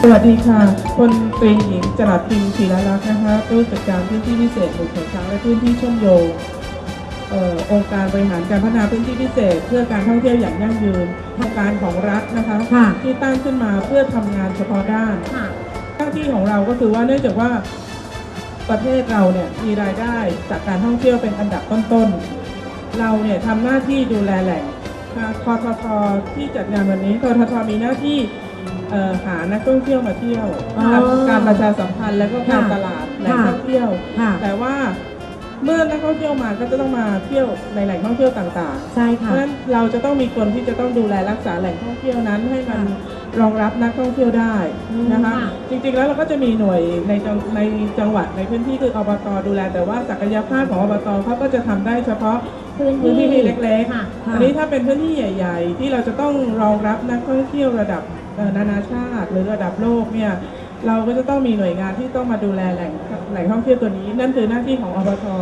สวัสดีค่ะคนตรีหญิงจรัสพิมพ์ศิลาลักษณ์นะคะผู้จัดการพื้นที่พิเศษหมู่เขตช้างและพื้นที่เชื่อมโยงเอ่อองค์การบริหารการพัฒนาพื้นที่พิเศษ เพื่อการท่องเที่ยวอย่างยั่งยืนโครงการของรัฐนะคะค่ะที่ตั้งขึ้นมาเพื่อทำงานเฉพาะด้านค่ะหน้าที่ของเราก็คือว่าเนื่องจากว่าประเทศเราเนี่ยมีรายได้จากการท่องเที่ยวเป็นอันดับต้นๆ เราเนี่ยทำหน้าที่ดูแลแหล่งค่ะคอททที่จัดงานวันนี้คอททมีหน้าที่เอ่อ หานักท่องเที่ยวมาเที่ยวอ๋อทำการประชาสัมพันธ์แล้วก็การค่ะตลาดแหล่งค่ะท่องเที่ยวค่ะแต่ว่าเมื่อนักท่องเที่ยวมาก็จะต้องมาเที่ยวในแหล่งท่องเที่ยวต่างๆ ใช่เพค่ะราะฉะนั้นเราจะต้องมีคนที่จะต้องดูแลรักษาแหล่งท่องเที่ยวนั้นให้มันค่ะรองรับนักท่องเที่ยวได้นะคะค่ะจริงๆแล้วเราก็จะมีหน่วยในจังในจังหวัดในพื้นที่คืออบตดูแล แต่ว่าศักยภาพของอบตเขาก็จะทำได้เฉพาะพื้นที่เล็กค่ะๆอันนี้ถ้าเป็นพื้นที่ใหญ่ ๆ ที่เราจะต้องรองรับนักท่องเที่ยวระดับเอ่อ นานาชาติ หรือระดับโลกเนี่ยเราก็จะต้องมีหน่วยงานที่ต้องมาดูแลแหล่งแหล่งท่องเที่ยวตัวนี้ นั่นคือหน้าที่ของอบตอ